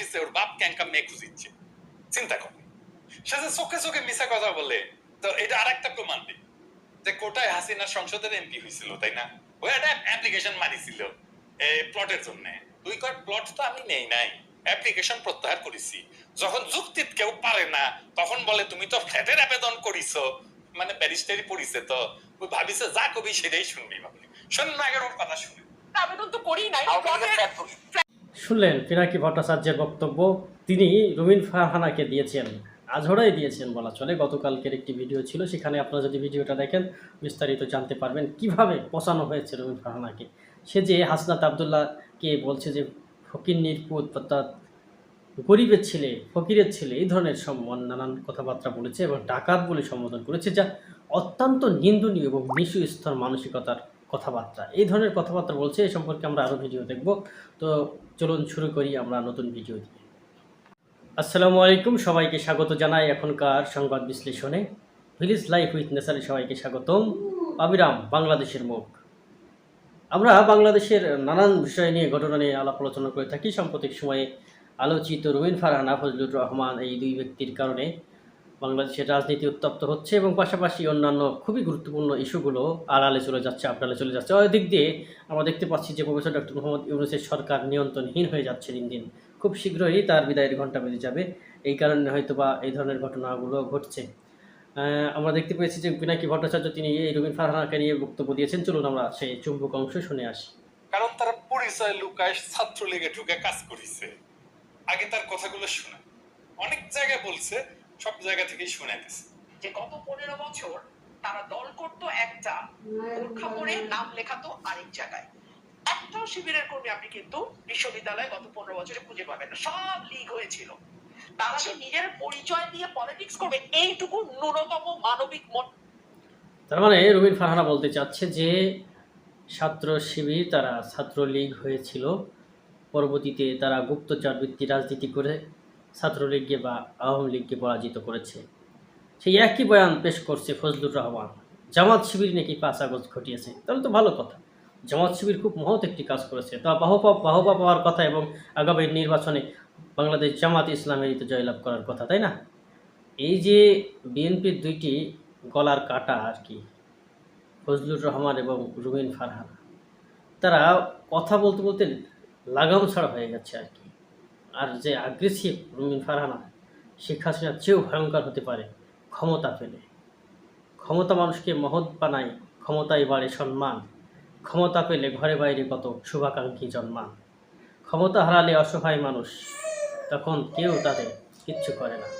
আসিছে ওর বাপ ক্যাঙ্কা মেয়ে খুঁজিচ্ছে। চিন্তা কর। সে যে চোখে চোখে মিশা কথা বলে তো এটা আর একটা প্রমাণ দিই যে কোটায় হাসিনা সংসদের এমপি হয়েছিল তাই না? ও একটা অ্যাপ্লিকেশন মারিছিল প্লটের জন্য। দুই কয়েক প্লট তো আমি নেই নাই। অ্যাপ্লিকেশন প্রত্যাহার করেছি। যখন যুক্তিত কেউ পারে না তখন বলে তুমি তো ফ্ল্যাটের আবেদন করিছো। মানে ব্যারিস্টারি পড়িছে তো। ওই ভাবিছে যা কবি সেটাই শুনবি ভাবলি। শোন না আগের ওর কথা শুনে। আবেদন তো করি। নাই শুনলেন পিনাকি ভট্টাচার্যের বক্তব্য। তিনি রুমিন ফারহানাকে দিয়েছেন আঝড়াই দিয়েছেন বলা চলে। গতকালকের একটি ভিডিও ছিল, সেখানে আপনারা যদি ভিডিওটা দেখেন, বিস্তারিত জানতে পারবেন কীভাবে পচানো হয়েছে রুমিন ফারহানাকে। সে যে হাসনাত আবদুল্লাহকে বলছে যে ফকির নির্পুত অর্থাৎ গরিবের ছেলে, ফকিরের ছেলে, এই ধরনের সম্মান নানান কথাবার্তা বলেছে এবং ডাকাত বলে সম্বোধন করেছে, যা অত্যন্ত নিন্দনীয় এবং নিচু স্তর মানসিকতার কথাবার্তা। এই ধরনের কথাবার্তা বলছে এই সম্পর্কে আমরা আরও ভিডিও দেখব। তো চলুন শুরু করি আমরা নতুন ভিডিও দিয়ে। আসসালামু আলাইকুম, সবাইকে স্বাগত জানাই এখনকার সংবাদ বিশ্লেষণে। ভিলেজ লাইফ উইথ নেসারে সবাইকে স্বাগতম। আবিরাম, বাংলাদেশের মুখ। আমরা বাংলাদেশের নানান বিষয় নিয়ে, ঘটনা নিয়ে আলাপ আলোচনা করে থাকি। সাম্প্রতিক সময়ে আলোচিত রুমিন ফারহানা ফজলুর রহমান এই দুই ব্যক্তির কারণে বাংলাদেশের রাজনীতি উত্তপ্ত হচ্ছে এবং পাশাপাশি অন্যান্য খুবই গুরুত্বপূর্ণ ইস্যুগুলো আড়ালে চলে যাচ্ছে আপনালে চলে যাচ্ছে। দিক দিয়ে আমরা দেখতে পাচ্ছি যে প্রফেসর ডক্টর মোহাম্মদ ইউনুসের সরকার নিয়ন্ত্রণহীন হয়ে যাচ্ছে দিন দিন। খুব শীঘ্রই তার বিদায়ের ঘণ্টা বেজে যাবে। এই কারণে হয়তো বা এই ধরনের ঘটনাগুলো ঘটছে। আমরা দেখতে পেয়েছি যে পিনাকি ভট্টাচার্য তিনি এই রবীন্দ্র ফারহানাকে নিয়ে বক্তব্য দিয়েছেন। চলুন আমরা সেই চুম্বক অংশ শুনে আসি। কারণ তারা পরিচয় লুকায় ছাত্রলীগে ঢুকে কাজ করেছে। আগে তার কথাগুলো শুনে। অনেক জায়গায় বলছে সব জায়গা থেকেই শুনাইতেছে যে গত পনেরো বছর তারা দল করতো একটা বোরখা পরে নাম লেখাতো আরেক জায়গায়। একটাও শিবিরের কর্মী আপনি কিন্তু বিশ্ববিদ্যালয়ে গত পনেরো বছরে খুঁজে পাবেন না। সব লিগ হয়েছিল। তারা যে নিজের পরিচয় দিয়ে পলিটিক্স করবে? এইটুকু ন্যূনতম মানবিক মন তার মানে রুবিন ফারহানা বলতে চাচ্ছে যে ছাত্র শিবির তারা ছাত্রলীগ হয়েছিল। পরবর্তীতে তারা গুপ্তচর বৃত্তি রাজনীতি করে ছাত্রলীগকে বা আওয়ামী লীগকে পরাজিত করেছে। সেই একই বয়ান পেশ করছে ফজলুর রহমান। জামাত শিবির নাকি পাঁচ আগস্ট ঘটিয়েছে, তাহলে তো ভালো কথা। জামাত শিবির খুব মহৎ একটি কাজ করেছে। তা বাহবা বাহবা পাওয়ার কথা এবং আগামী নির্বাচনে বাংলাদেশ জামাত ইসলামের তো জয়লাভ করার কথা, তাই না? এই যে বিএনপির দুইটি গলার কাটা আর কি, ফজলুর রহমান এবং রুবিন ফারহান, তারা কথা বলতে বলতে লাগাম ছাড়া হয়ে যাচ্ছে আর কি। আর যে আগ্রেসিভ রুমিন ফারহানা, শেখ হাসিনার চেয়েও ভয়ঙ্কর হতে পারে ক্ষমতা পেলে। ক্ষমতা মানুষকে মহৎ বানায়, ক্ষমতায় বাড়ে সম্মান। ক্ষমতা পেলে ঘরে বাইরে কত শুভাকাঙ্ক্ষী জন্মান। ক্ষমতা হারালে অসহায় মানুষ, তখন কেউ তাদের কিচ্ছু করে না।